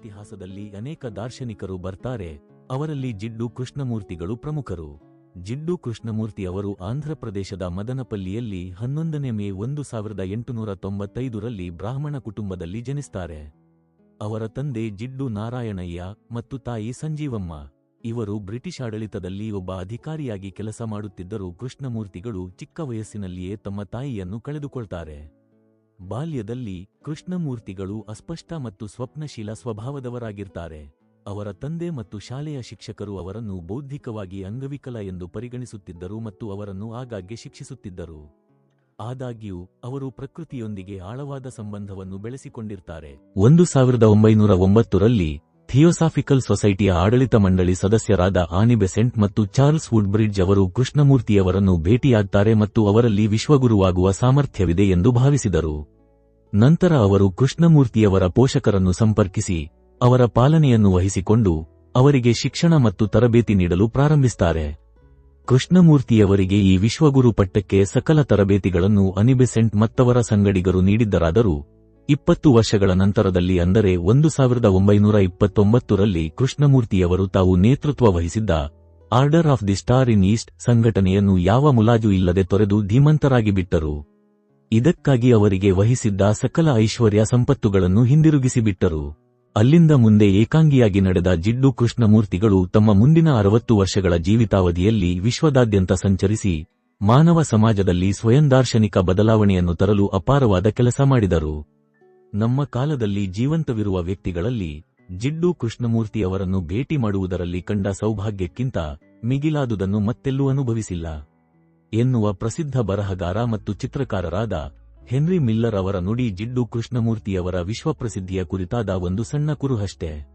ಇತಿಹಾಸದಲ್ಲಿ ಅನೇಕ ದಾರ್ಶನಿಕರು ಬರ್ತಾರೆ. ಅವರಲ್ಲಿ ಜಿಡ್ಡು ಕೃಷ್ಣಮೂರ್ತಿಗಳು ಪ್ರಮುಖರು. ಜಿಡ್ಡು ಕೃಷ್ಣಮೂರ್ತಿ ಅವರು ಆಂಧ್ರಪ್ರದೇಶದ ಮದನಪಲ್ಲಿಯಲ್ಲಿ ಹನ್ನೊಂದನೇ ಮೇ ಒಂದು ಸಾವಿರದ ಎಂಟುನೂರ ತೊಂಬತ್ತೈದರಲ್ಲಿ ಬ್ರಾಹ್ಮಣ ಕುಟುಂಬದಲ್ಲಿ ಜನಿಸ್ತಾರೆ. ಅವರ ತಂದೆ ಜಿಡ್ಡು ನಾರಾಯಣಯ್ಯ ಮತ್ತು ತಾಯಿ ಸಂಜೀವಮ್ಮ. ಇವರು ಬ್ರಿಟಿಷ್ ಆಡಳಿತದಲ್ಲಿ ಒಬ್ಬ ಅಧಿಕಾರಿಯಾಗಿ ಕೆಲಸ ಮಾಡುತ್ತಿದ್ದರೂ ಕೃಷ್ಣಮೂರ್ತಿಗಳು ಚಿಕ್ಕ ವಯಸ್ಸಿನಲ್ಲಿಯೇ ತಮ್ಮ ತಾಯಿಯನ್ನು ಕಳೆದುಕೊಳ್ತಾರೆ. ಬಾಲ್ಯದಲ್ಲಿ ಕೃಷ್ಣಮೂರ್ತಿಗಳು ಅಸ್ಪಷ್ಟ ಮತ್ತು ಸ್ವಪ್ನಶೀಲ ಸ್ವಭಾವದವರಾಗಿರ್ತಾರೆ. ಅವರ ತಂದೆ ಮತ್ತು ಶಾಲೆಯ ಶಿಕ್ಷಕರು ಅವರನ್ನು ಬೌದ್ಧಿಕವಾಗಿ ಅಂಗವಿಕಲ ಎಂದು ಪರಿಗಣಿಸುತ್ತಿದ್ದರು ಮತ್ತು ಅವರನ್ನು ಆಗಾಗ್ಗೆ ಶಿಕ್ಷಿಸುತ್ತಿದ್ದರು. ಆದಾಗ್ಯೂ, ಅವರು ಪ್ರಕೃತಿಯೊಂದಿಗೆ ಆಳವಾದ ಸಂಬಂಧವನ್ನು ಬೆಳೆಸಿಕೊಂಡಿರ್ತಾರೆ. ಒಂದು ಸಾವಿರದ ಒಂಬೈನೂರ ಒಂಬತ್ತರಲ್ಲಿ ಥಿಯೋಸಾಫಿಕಲ್ ಸೊಸೈಟಿಯ ಆಡಳಿತ ಮಂಡಳಿ ಸದಸ್ಯರಾದ ಆನಿಬೆಸೆಂಟ್ ಮತ್ತು ಚಾರ್ಲ್ಸ್ ವುಡ್ಬ್ರಿಡ್ಜ್ ಅವರು ಕೃಷ್ಣಮೂರ್ತಿಯವರನ್ನು ಭೇಟಿಯಾಗ್ತಾರೆ ಮತ್ತು ಅವರಲ್ಲಿ ವಿಶ್ವಗುರುವಾಗುವ ಸಾಮರ್ಥ್ಯವಿದೆ ಎಂದು ಭಾವಿಸಿದರು. ನಂತರ ಅವರು ಕೃಷ್ಣಮೂರ್ತಿಯವರ ಪೋಷಕರನ್ನು ಸಂಪರ್ಕಿಸಿ, ಅವರ ಪಾಲನೆಯನ್ನು ವಹಿಸಿಕೊಂಡು, ಅವರಿಗೆ ಶಿಕ್ಷಣ ಮತ್ತು ತರಬೇತಿ ನೀಡಲು ಪ್ರಾರಂಭಿಸುತ್ತಾರೆ ಕೃಷ್ಣಮೂರ್ತಿಯವರಿಗೆ ಈ ವಿಶ್ವಗುರು ಪಟ್ಟಕ್ಕೆ ಸಕಲ ತರಬೇತಿಗಳನ್ನು ಅನಿಬೆಸೆಂಟ್ ಮತ್ತವರ ಸಂಗಡಿಗರು ನೀಡಿದ್ದರಾದರೂ ಇಪ್ಪತ್ತು ವರ್ಷಗಳ ನಂತರದಲ್ಲಿ ಅಂದರೆ ಒಂದು ಸಾವಿರದ ಒಂಬೈನೂರ ಇಪ್ಪತ್ತೊಂಬತ್ತರಲ್ಲಿ ಕೃಷ್ಣಮೂರ್ತಿಯವರು ತಾವು ನೇತೃತ್ವ ವಹಿಸಿದ್ದ order of the star in east ಸಂಘಟನೆಯನ್ನು ಯಾವ ಮುಲಾಜು ಇಲ್ಲದೆ ತೊರೆದು ಧೀಮಂತರಾಗಿ ಬಿಟ್ಟರು. ಇದಕ್ಕಾಗಿ ಅವರಿಗೆ ವಹಿಸಿದ್ದ ಸಕಲ ಐಶ್ವರ್ಯ ಸಂಪತ್ತುಗಳನ್ನು ಹಿಂದಿರುಗಿಸಿಬಿಟ್ಟರು. ಅಲ್ಲಿಂದ ಮುಂದೆ ಏಕಾಂಗಿಯಾಗಿ ನಡೆದ ಜಿಡ್ಡು ಕೃಷ್ಣಮೂರ್ತಿಗಳು ತಮ್ಮ ಮುಂದಿನ ಅರವತ್ತು ವರ್ಷಗಳ ಜೀವಿತಾವಧಿಯಲ್ಲಿ ವಿಶ್ವದಾದ್ಯಂತ ಸಂಚರಿಸಿ ಮಾನವ ಸಮಾಜದಲ್ಲಿ ಸ್ವಯಂ ದಾರ್ಶನಿಕ ಬದಲಾವಣೆಯನ್ನು ತರಲು ಅಪಾರವಾದ ಕೆಲಸ ಮಾಡಿದರು. ನಮ್ಮ ಕಾಲದಲ್ಲಿ ಜೀವಂತವಿರುವ ವ್ಯಕ್ತಿಗಳಲ್ಲಿ ಜಿಡ್ಡು ಕೃಷ್ಣಮೂರ್ತಿ ಅವರನ್ನು ಭೇಟಿ ಮಾಡುವುದರಲ್ಲಿ ಕಂಡ ಸೌಭಾಗ್ಯಕ್ಕಿಂತ ಮಿಗಿಲಾದುದನ್ನು ಮತ್ತೆಲ್ಲೂ ಅನುಭವಿಸಿಲ್ಲ. ಎನ್ನುವ ಪ್ರಸಿದ್ಧ ಬರಹಗಾರ ಮತ್ತು ಚಿತ್ರಕಾರರಾದ ಹೆನ್ರಿ ಮಿಲ್ಲರ್ ಅವರ ನುಡಿ ಜಿಡ್ಡು ಕೃಷ್ಣಮೂರ್ತಿಯವರ ವಿಶ್ವಪ್ರಸಿದ್ಧಿಯ ಕುರಿತಾದ ಒಂದು ಸಣ್ಣ ಕುರುಹಷ್ಟೇ.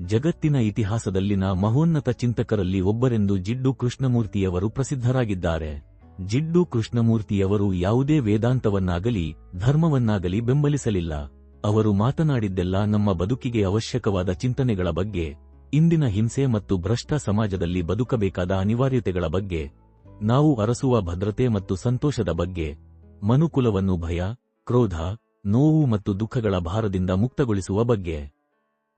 ಜಗತ್ತಿನ ಇತಿಹಾಸದಲ್ಲಿನ ಮಹೋನ್ನತ ಚಿಂತಕರಲ್ಲಿ ಒಬ್ಬರೆಂದು ಜಿಡ್ಡು ಕೃಷ್ಣಮೂರ್ತಿಯವರು ಪ್ರಸಿದ್ಧರಾಗಿದ್ದಾರೆ. ಜಿಡ್ಡು ಕೃಷ್ಣಮೂರ್ತಿಯವರು ಯಾವುದೇ ವೇದಾಂತವನ್ನಾಗಲಿ, ಧರ್ಮವನ್ನಾಗಲಿ ಬೆಂಬಲಿಸಲಿಲ್ಲ. ಅವರು ಮಾತನಾಡಿದ್ದೆಲ್ಲ ನಮ್ಮ ಬದುಕಿಗೆ ಅವಶ್ಯಕವಾದ ಚಿಂತನೆಗಳ ಬಗ್ಗೆ, ಇಂದಿನ ಹಿಂಸೆ ಮತ್ತು ಭ್ರಷ್ಟ ಸಮಾಜದಲ್ಲಿ ಬದುಕಬೇಕಾದ ಅನಿವಾರ್ಯತೆಗಳ ಬಗ್ಗೆ, ನಾವು ಅರಸುವ ಭದ್ರತೆ ಮತ್ತು ಸಂತೋಷದ ಬಗ್ಗೆ, ಮನುಕುಲವನ್ನು ಭಯ, ಕ್ರೋಧ, ನೋವು ಮತ್ತು ದುಃಖಗಳ ಭಾರದಿಂದ ಮುಕ್ತಗೊಳಿಸುವ ಬಗ್ಗೆ.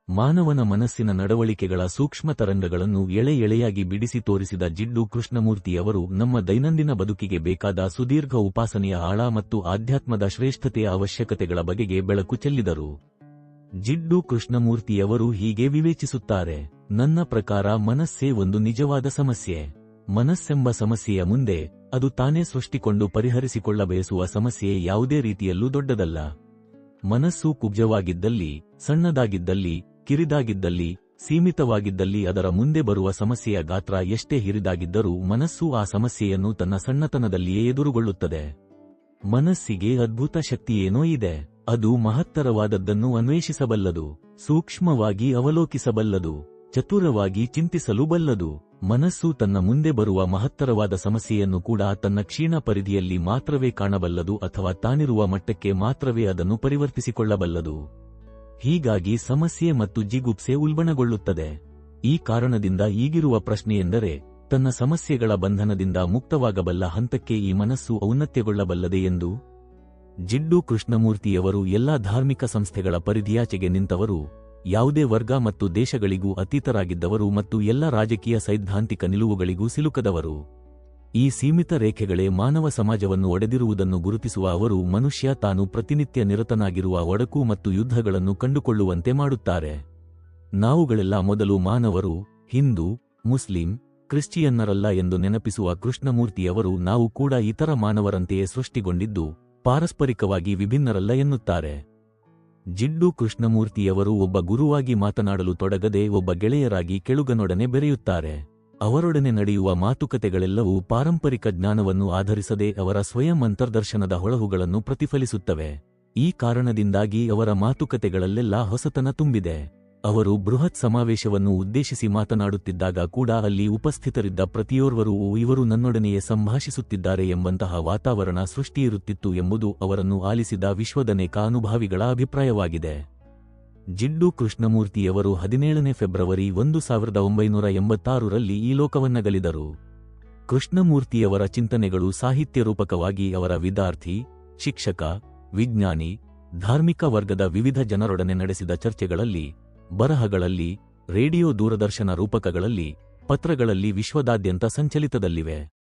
ಮಾನವನ ಮನಸ್ಸಿನ ನಡವಳಿಕೆಗಳ ಸೂಕ್ಷ್ಮ ತರಂಗಗಳನ್ನು ಎಳೆ ಎಳೆಯಾಗಿ ಬಿಡಿಸಿ ತೋರಿಸಿದ ಜಿಡ್ಡು ಕೃಷ್ಣಮೂರ್ತಿಯವರು ನಮ್ಮ ದೈನಂದಿನ ಬದುಕಿಗೆ ಬೇಕಾದ ಸುದೀರ್ಘ ಉಪಾಸನೆಯ ಆಳ ಮತ್ತು ಆಧ್ಯಾತ್ಮದ ಶ್ರೇಷ್ಠತೆಯ ಅವಶ್ಯಕತೆಗಳ ಬಗೆಗೆ ಬೆಳಕು ಚೆಲ್ಲಿದರು. ಜಿಡ್ಡು ಕೃಷ್ಣಮೂರ್ತಿಯವರು ಹೀಗೆ ವಿವೇಚಿಸುತ್ತಾರೆ, ನನ್ನ ಪ್ರಕಾರ ಮನಸ್ಸೇ ಒಂದು ನಿಜವಾದ ಸಮಸ್ಯೆ. ಮನಸ್ಸೆಂಬ ಸಮಸ್ಯೆಯ ಮುಂದೆ ಅದು ತಾನೇ ಸೃಷ್ಟಿಕೊಂಡು ಪರಿಹರಿಸಿಕೊಳ್ಳ ಬಯಸುವ ಸಮಸ್ಯೆ ಯಾವುದೇ ರೀತಿಯಲ್ಲೂ ದೊಡ್ಡದಲ್ಲ. ಮನಸ್ಸು ಕುಬ್ಜವಾಗಿದ್ದಲ್ಲಿ, ಸಣ್ಣದಾಗಿದ್ದಲ್ಲಿ ಕಿರಿದಾಗಿದ್ದಲ್ಲಿ, ಸೀಮಿತವಾಗಿದ್ದಲ್ಲಿ ಅದರ ಮುಂದೆ ಬರುವ ಸಮಸ್ಯೆಯ ಗಾತ್ರ ಎಷ್ಟೇ ಹಿರಿದಾಗಿದ್ದರೂ ಮನಸ್ಸು ಆ ಸಮಸ್ಯೆಯನ್ನು ತನ್ನ ಸಣ್ಣತನದಲ್ಲಿಯೇ ಎದುರುಗೊಳ್ಳುತ್ತದೆ. ಮನಸ್ಸಿಗೆ ಅದ್ಭುತ ಶಕ್ತಿಯೇನೋ ಇದೆ. ಅದು ಮಹತ್ತರವಾದದ್ದನ್ನು ಅನ್ವೇಷಿಸಬಲ್ಲದು, ಸೂಕ್ಷ್ಮವಾಗಿ ಅವಲೋಕಿಸಬಲ್ಲದು, ಚತುರವಾಗಿ ಚಿಂತಿಸಲು ಬಲ್ಲದು. ಮನಸ್ಸು ತನ್ನ ಮುಂದೆ ಬರುವ ಮಹತ್ತರವಾದ ಸಮಸ್ಯೆಯನ್ನು ಕೂಡ ತನ್ನ ಕ್ಷೀಣ ಪರಿಧಿಯಲ್ಲಿ ಮಾತ್ರವೇ ಕಾಣಬಲ್ಲದು ಅಥವಾ ತಾನಿರುವ ಮಟ್ಟಕ್ಕೆ ಮಾತ್ರವೇ ಅದನ್ನು ಪರಿವರ್ತಿಸಿಕೊಳ್ಳಬಲ್ಲದು. ಹೀಗಾಗಿ ಸಮಸ್ಯೆ ಮತ್ತು ಜಿಗುಪ್ಸೆ ಉಲ್ಬಣಗೊಳ್ಳುತ್ತದೆ. ಈ ಕಾರಣದಿಂದ ಈಗಿರುವ ಪ್ರಶ್ನೆಯೆಂದರೆ, ತನ್ನ ಸಮಸ್ಯೆಗಳ ಬಂಧನದಿಂದ ಮುಕ್ತವಾಗಬಲ್ಲ ಹಂತಕ್ಕೆ ಈ ಮನಸ್ಸು ಔನ್ನತ್ಯಗೊಳ್ಳಬಲ್ಲದೆ ಎಂದು? ಜಿಡ್ಡು ಕೃಷ್ಣಮೂರ್ತಿಯವರು ಎಲ್ಲಾ ಧಾರ್ಮಿಕ ಸಂಸ್ಥೆಗಳ ಪರಿಧಿಯಾಚೆಗೆ ನಿಂತವರು, ಯಾವುದೇ ವರ್ಗ ಮತ್ತು ದೇಶಗಳಿಗೂ ಅತೀತರಾಗಿದ್ದವರು ಮತ್ತು ಎಲ್ಲ ರಾಜಕೀಯ ಸೈದ್ಧಾಂತಿಕ ನಿಲುವುಗಳಿಗೂ ಸಿಲುಕದವರು. ಈ ಸೀಮಿತ ರೇಖೆಗಳೇ ಮಾನವ ಸಮಾಜವನ್ನು ಒಡೆದಿರುವುದನ್ನು ಗುರುತಿಸುವ ಅವರು ಮನುಷ್ಯ ತಾನು ಪ್ರತಿನಿತ್ಯ ನಿರತನಾಗಿರುವ ಒಡಕು ಮತ್ತು ಯುದ್ಧಗಳನ್ನು ಕಂಡುಕೊಳ್ಳುವಂತೆ ಮಾಡುತ್ತಾರೆ. ನಾವುಗಳೆಲ್ಲ ಮೊದಲು ಮಾನವರು, ಹಿಂದೂ, ಮುಸ್ಲಿಂ, ಕ್ರಿಶ್ಚಿಯನ್ನರಲ್ಲ ಎಂದು ನೆನಪಿಸುವ ಕೃಷ್ಣಮೂರ್ತಿಯವರು ನಾವು ಕೂಡ ಇತರ ಮಾನವರಂತೆಯೇ ಸೃಷ್ಟಿಗೊಂಡಿದ್ದು, ಪಾರಸ್ಪರಿಕವಾಗಿ ವಿಭಿನ್ನರಲ್ಲ ಎನ್ನುತ್ತಾರೆ. ಜಿಡ್ಡು ಕೃಷ್ಣಮೂರ್ತಿಯವರು ಒಬ್ಬ ಗುರುವಾಗಿ ಮಾತನಾಡಲು ತೊಡಗದೆ ಒಬ್ಬ ಗೆಳೆಯರಾಗಿ ಕೆಳುಗನೊಡನೆ ಬೆರೆಯುತ್ತಾರೆ. ಅವರೊಡನೆ ನಡೆಯುವ ಮಾತುಕತೆಗಳೆಲ್ಲವೂ ಪಾರಂಪರಿಕ ಜ್ಞಾನವನ್ನು ಆಧರಿಸದೆ ಅವರ ಸ್ವಯಂ ಅಂತರ್ದರ್ಶನದ ಹೊಳಹುಗಳನ್ನು ಪ್ರತಿಫಲಿಸುತ್ತವೆ. ಈ ಕಾರಣದಿಂದಾಗಿ ಅವರ ಮಾತುಕತೆಗಳಲ್ಲೆಲ್ಲ ಹೊಸತನ ತುಂಬಿದೆ. ಅವರು ಬೃಹತ್ ಸಮಾವೇಶವನ್ನು ಉದ್ದೇಶಿಸಿ ಮಾತನಾಡುತ್ತಿದ್ದಾಗ ಕೂಡ ಅಲ್ಲಿ ಉಪಸ್ಥಿತರಿದ್ದ ಪ್ರತಿಯೋರ್ವರೂ ಇವರು ನನ್ನೊಡನೆಯೇ ಸಂಭಾಷಿಸುತ್ತಿದ್ದಾರೆ ಎಂಬಂತಹ ವಾತಾವರಣ ಸೃಷ್ಟಿಯಿರುತ್ತಿತ್ತು ಎಂಬುದು ಅವರನ್ನು ಆಲಿಸಿದ ವಿಶ್ವದನೇಕ ಅನುಭಾವಿಗಳ ಅಭಿಪ್ರಾಯವಾಗಿದೆ. ಜಿಡ್ಡು ಕೃಷ್ಣಮೂರ್ತಿಯವರು ಹದಿನೇಳನೇ ಫೆಬ್ರವರಿ ಒಂದು ಸಾವಿರದ ಒಂಬೈನೂರ ಎಂಬತ್ತಾರರಲ್ಲಿ ಈ ಲೋಕವನ್ನಗಲಿದರು. ಕೃಷ್ಣಮೂರ್ತಿಯವರ ಚಿಂತನೆಗಳು ಸಾಹಿತ್ಯ ರೂಪಕವಾಗಿ ಅವರ ವಿದ್ಯಾರ್ಥಿ, ಶಿಕ್ಷಕ, ವಿಜ್ಞಾನಿ, ಧಾರ್ಮಿಕ ವರ್ಗದ ವಿವಿಧ ಜನರೊಡನೆ ನಡೆಸಿದ ಚರ್ಚೆಗಳಲ್ಲಿ, ಬರಹಗಳಲ್ಲಿ, ರೇಡಿಯೋ ದೂರದರ್ಶನ ರೂಪಕಗಳಲ್ಲಿ, ಪತ್ರಗಳಲ್ಲಿ ವಿಶ್ವದಾದ್ಯಂತ ಸಂಚಲಿತದಲ್ಲಿವೆ.